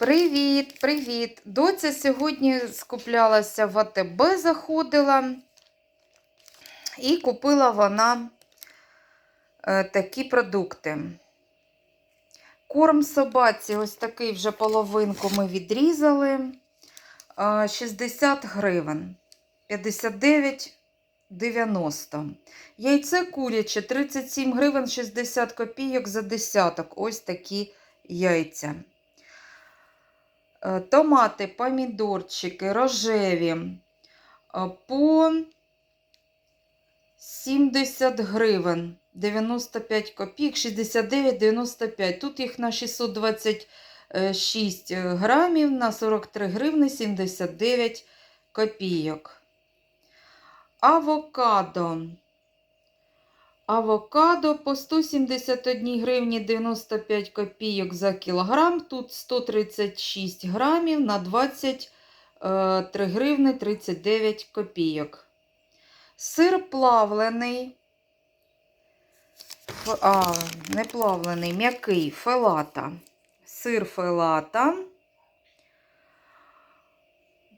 Привіт, привіт! Доця сьогодні скуплялася в АТБ, заходила і купила вона е, такі продукти. Корм собаці, ось такий вже половинку ми відрізали. е, 60 гривень. 59,90. Яйце куряче 37 гривень 60 копійок за десяток. Ось такі яйця. Е, Томати, помідорчики, рожеві е, по 70 гривень 95 копійок, 69,95. Тут їх на 626 грамів, на 43 гривни 79 копійок. Авокадо. Авокадо по 171 гривні 95 копійок за кілограм. Тут 136 грамів на 23 гривни 39 копійок. Сир плавлений. А, не плавлений, м'який, фелата. Сир фелата.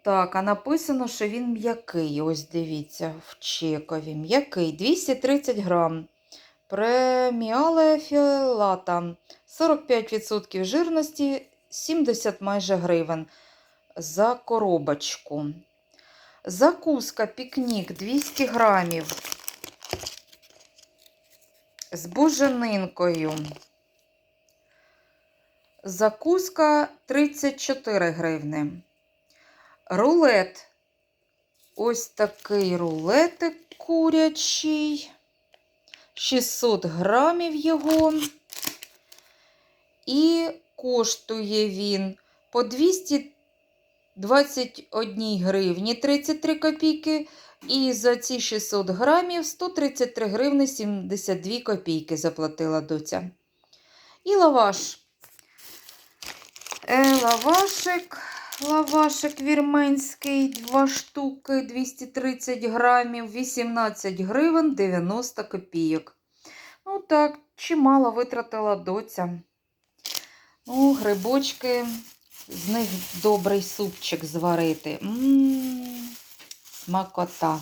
Так, а написано, що він м'який. Ось дивіться, в чекові. М'який. 230 грам. Преміале філата. 45% жирності, 70 майже гривень за коробочку. Закуска пікнік 200 грамів. З буженинкою. Закуска 34 гривни. Рулет. Ось такий рулетик курячий. 600 грамів його. І коштує він по 221 гривні 33 копійки. І за ці 600 грамів 133 гривни 72 копійки заплатила доця. І лаваш. Е, лавашик. Лавашик вірменський, 2 штуки, 230 грамів, 18 гривень 90 копійок. Ну так, чимало витратила доця. Ну, грибочки, з них добрий супчик зварити. Ммм, смакота.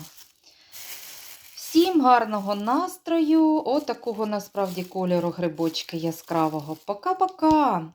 Всім гарного настрою. Отакого насправді кольору грибочки яскравого. Пока-пока!